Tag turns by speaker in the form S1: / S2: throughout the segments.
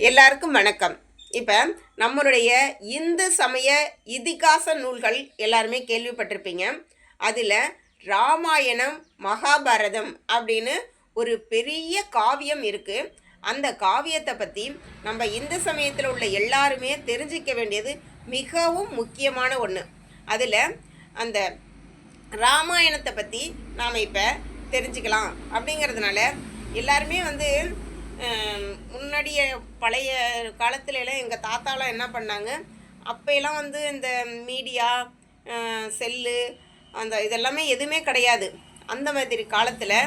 S1: எல்லாருக்கும் வணக்கம். இப்போ நம்மளுடைய இந்து சமய இதிகாச நூல்கள் எல்லாருமே கேள்விப்பட்டிருப்பீங்க. அதில் ராமாயணம் மகாபாரதம் அப்படின்னு ஒரு பெரிய காவியம் இருக்குது அந்த காவியத்தை பற்றி நம்ம இந்து சமயத்தில் உள்ள எல்லாருமே தெரிஞ்சிக்க வேண்டியது மிகவும் முக்கியமான ஒன்று அதில் அந்த ராமாயணத்தை பற்றி நாம் இப்போ தெரிஞ்சுக்கலாம் அப்படிங்கிறதுனால எல்லாருமே வந்து முன்னாடிய பழைய காலத்துலலாம் எங்கள் தாத்தாலாம் என்ன பண்ணாங்க? அப்போயெல்லாம் வந்து இந்த மீடியா செல்லு அந்த இதெல்லாமே எதுவுமே கிடையாது. அந்த மாதிரி காலத்தில்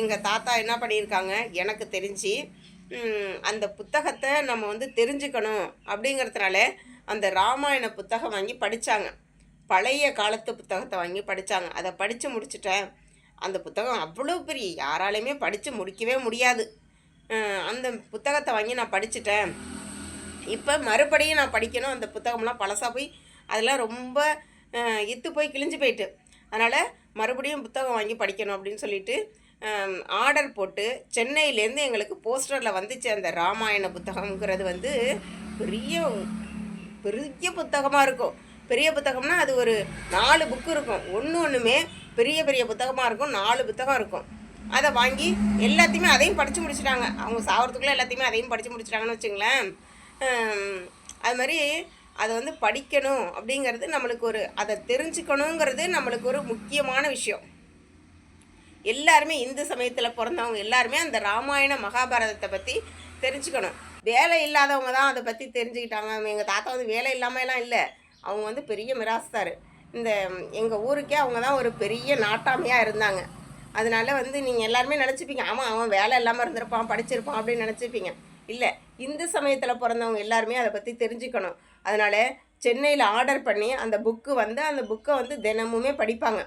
S1: எங்கள் தாத்தா என்ன பண்ணியிருக்காங்க? எனக்கு தெரிஞ்சு அந்த புத்தகத்தை நம்ம வந்து தெரிஞ்சுக்கணும் அப்படிங்கிறதுனால அந்த ராமாயண புத்தகம் வாங்கி படித்தாங்க பழைய காலத்து புத்தகத்தை வாங்கி படித்தாங்க அதை படித்து முடிச்சிட்டேன். அந்த புத்தகம் அவ்வளோ பெரிய யாராலையுமே படித்து முடிக்கவே முடியாது. அந்த புத்தகத்தை வாங்கி நான் படிச்சுட்டேன். இப்போ மறுபடியும் நான் படிக்கணும். அந்த புத்தகம்லாம் பழசாக போய் அதெல்லாம் ரொம்ப இத்து போய் கிழிஞ்சு போயிட்டு. அதனால் மறுபடியும் புத்தகம் வாங்கி படிக்கணும் அப்படின்னு சொல்லிட்டு ஆர்டர் போட்டு சென்னையிலேருந்து எங்களுக்கு போஸ்டரில் வந்துச்சு. அந்த ராமாயண புத்தகம்ங்கிறது வந்து பெரிய பெரிய புத்தகமாக இருக்கும். பெரிய புத்தகம்னா அது ஒரு நாலு புக்கு இருக்கும். ஒன்று ஒன்றுமே பெரிய பெரிய புத்தகமாக இருக்கும். நாலு புத்தகம் இருக்கும். அதை வாங்கி எல்லாத்தையுமே அதையும் படித்து முடிச்சிட்டாங்க. அவங்க சாவறதுக்குள்ளே எல்லாத்தையுமே அதையும் படித்து முடிச்சுட்டாங்கன்னு வச்சுங்களேன். அது மாதிரி அதை வந்து படிக்கணும் அப்படிங்கிறது நம்மளுக்கு ஒரு அதை தெரிஞ்சுக்கணுங்கிறது நம்மளுக்கு ஒரு முக்கியமான விஷயம். எல்லாருமே இந்து சமயத்தில் பிறந்தவங்க எல்லாருமே அந்த ராமாயண மகாபாரதத்தை பற்றி தெரிஞ்சுக்கணும். வேலை இல்லாதவங்க தான் அதை பற்றி தெரிஞ்சுக்கிட்டாங்க. எங்கள் தாத்தா வந்து வேலை இல்லாமலாம் இல்லை. அவங்க வந்து பெரிய மிராஸ்தார். இந்த எங்கள் ஊருக்கே அவங்க தான் ஒரு பெரிய நாட்டாமையாக இருந்தாங்க. அதனால வந்து நீங்கள் எல்லாருமே நினச்சிப்பீங்க ஆமாம் அவன் வேலை இல்லாமல் இருந்திருப்பான் படிச்சிருப்பான் அப்படின்னு நினச்சிப்பீங்க. இல்லை இந்து சமயத்தில் பிறந்தவங்க எல்லாருமே அதை பற்றி தெரிஞ்சுக்கணும். அதனால் சென்னையில் ஆர்டர் பண்ணி அந்த புக்கு வந்து அந்த புக்கை வந்து தினமுமே படிப்பாங்க.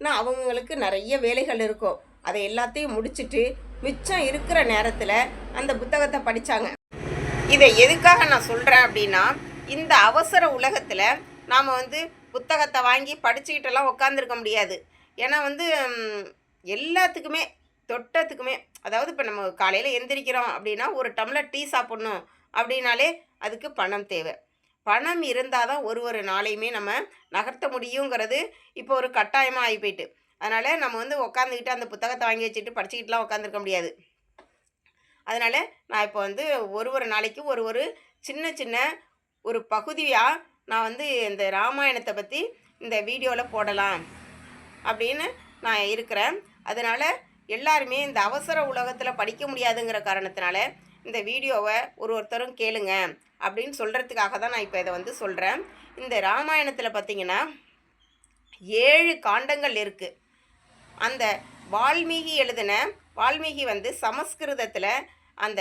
S1: ஆனால் அவங்களுக்கு நிறைய வேலைகள் இருக்கும். அதை எல்லாத்தையும் முடிச்சுட்டு மிச்சம் இருக்கிற நேரத்தில் அந்த புத்தகத்தை படித்தாங்க இதை எதுக்காக நான் சொல்கிறேன் அப்படின்னா இந்த அவசர உலகத்தில் நாம் வந்து புத்தகத்தை வாங்கி படிச்சுக்கிட்டெல்லாம் உட்காந்துருக்க முடியாது. ஏன்னா வந்து எல்லாத்துக்குமே தொட்டத்துக்குமே அதாவது இப்போ நம்ம காலையில் எந்திரிக்கிறோம் அப்படின்னா ஒரு டம்ளர் டீ சாப்பிட்ணும் அப்படின்னாலே அதுக்கு பணம் தேவை. பணம் இருந்தால் தான் ஒரு ஒரு நாளையுமே நம்ம நகர்த்த முடியுங்கிறது இப்போ ஒரு கட்டாயமாக ஆகி போயிட்டு. அதனால் நம்ம வந்து உட்காந்துக்கிட்டு அந்த புத்தகத்தை வாங்கி வச்சுட்டு படிச்சுக்கிட்டுலாம் உட்காந்துருக்க முடியாது. அதனால் நான் இப்போ வந்து ஒரு ஒரு நாளைக்கு ஒரு ஒரு சின்ன சின்ன ஒரு பகுதியாக நான் வந்து இந்த ராமாயணத்தை பற்றி இந்த வீடியோவில் போடலாம் அப்படின்னு நான் இருக்கிறேன். அதனால் எல்லாருமே இந்த அவசர உலகத்தில் படிக்க முடியாதுங்கிற காரணத்தினால இந்த வீடியோவை ஒரு ஒருத்தரும் கேளுங்க அப்படின்னு சொல்கிறதுக்காக தான் நான் இப்போ இதை வந்து சொல்கிறேன் இந்த ராமாயணத்தில் பார்த்தீங்கன்னா ஏழு காண்டங்கள் இருக்குது அந்த வால்மீகி எழுதின வால்மீகி வந்து சமஸ்கிருதத்தில் அந்த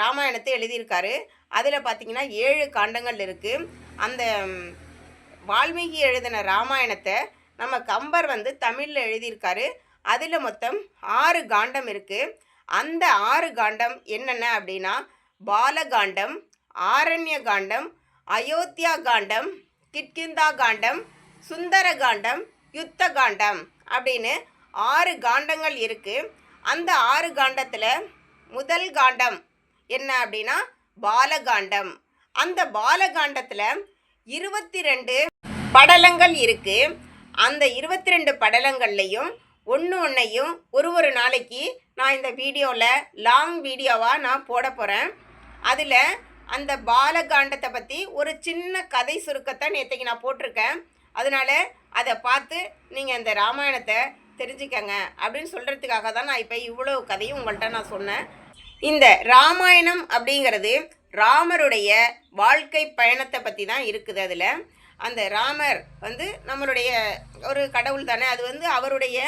S1: ராமாயணத்தை எழுதியிருக்காரு. அதில் பார்த்தீங்கன்னா ஏழு காண்டங்கள் இருக்குது அந்த வால்மீகி எழுதின ராமாயணத்தை நம்ம கம்பர் வந்து தமிழில் எழுதியிருக்காரு. அதில் மொத்தம் ஆறு காண்டம் இருக்குது அந்த ஆறு காண்டம் என்னென்ன அப்படின்னா பாலகாண்டம் ஆரண்ய காண்டம் அயோத்தியா காண்டம் கிட்கிந்தா காண்டம் சுந்தர காண்டம் யுத்த காண்டம் அப்படின்னு ஆறு காண்டங்கள் இருக்குது அந்த ஆறு காண்டத்தில் முதல் காண்டம் என்ன அப்படின்னா பாலகாண்டம். அந்த பாலகாண்டத்தில் இருபத்தி ரெண்டு படலங்கள் இருக்குது அந்த இருபத்தி ரெண்டு படலங்கள்லையும் ஒன்று ஒன்றையும் ஒரு ஒரு நாளைக்கு நான் இந்த வீடியோவில் லாங் வீடியோவாக நான் போட போகிறேன் அதில் அந்த பாலகாண்டத்தை பற்றி ஒரு சின்ன கதை சுருக்கத்தை நேற்றுக்கு நான் போட்டிருக்கேன். அதனால அதை பார்த்து நீங்கள் இந்த ராமாயணத்தை தெரிஞ்சுக்கங்க அப்படின்னு சொல்கிறதுக்காக தான் நான் இப்போ இவ்வளோ கதையும் உங்கள்கிட்ட நான் சொன்னேன். இந்த ராமாயணம் அப்படிங்கிறது ராமருடைய வாழ்க்கை பயணத்தை பற்றி தான் இருக்குது அதில். அந்த ராமர் வந்து நம்மளுடைய ஒரு கடவுள் தானே அது வந்து அவருடைய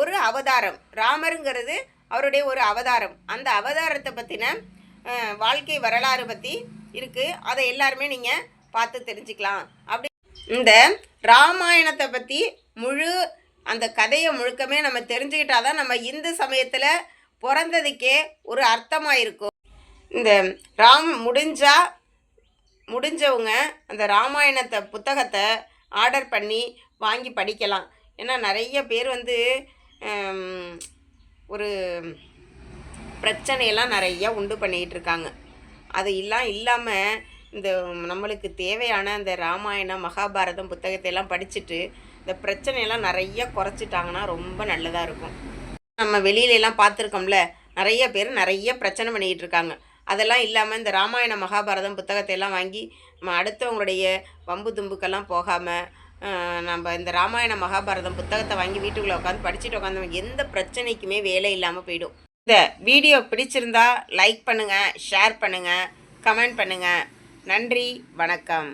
S1: ஒரு அவதாரம். ராமருங்கிறது அவருடைய ஒரு அவதாரம். அந்த அவதாரத்தை பற்றின வாழ்க்கை வரலாறு பற்றி இருக்குது அதை எல்லாருமே நீங்கள் பார்த்து தெரிஞ்சுக்கலாம். அப்படி இந்த ராமாயணத்தை பற்றி முழு அந்த கதையை முழுக்கமே நம்ம தெரிஞ்சுக்கிட்டாதான் நம்ம இந்து சமயத்தில் பிறந்ததுக்கே ஒரு அர்த்தமாக இருக்கும் இந்த ராம் முடிஞ்சா முடிஞ்சவங்க அந்த ராமாயணத்தை புத்தகத்தை ஆர்டர் பண்ணி வாங்கி படிக்கலாம். ஏன்னா நிறைய பேர் வந்து ஒரு பிரச்சனையெல்லாம் நிறையா உண்டு பண்ணிகிட்டு இருக்காங்க அது எல்லாம் இல்லாமல் இந்த நம்மளுக்கு தேவையான இந்த ராமாயணம் மகாபாரதம் புத்தகத்தை எல்லாம் படிச்சுட்டு இந்த பிரச்சனையெல்லாம் நிறைய குறைச்சிட்டாங்கன்னா ரொம்ப நல்லதாக இருக்கும். நம்ம வெளியில எல்லாம் பார்த்துருக்கோம்ல நிறைய பேர் நிறைய பிரச்சனை பண்ணிக்கிட்டு இருக்காங்க அதெல்லாம் இல்லாமல் இந்த ராமாயண மகாபாரதம் புத்தகத்தை எல்லாம் வாங்கி நம்ம அடுத்தவங்களுடைய வம்பு தும்புக்கெல்லாம் போகாமல் நம்ம இந்த ராமாயண மகாபாரதம் புத்தகத்தை வாங்கி வீட்டுக்குள்ளே உட்காந்து படிச்சுட்டு உட்காந்து எந்த பிரச்சனைக்குமே வேலை இல்லாமல் போயிடும். இந்த வீடியோ பிடிச்சிருந்தா லைக் பண்ணுங்கள் ஷேர் பண்ணுங்கள் கமெண்ட் பண்ணுங்கள் நன்றி வணக்கம்.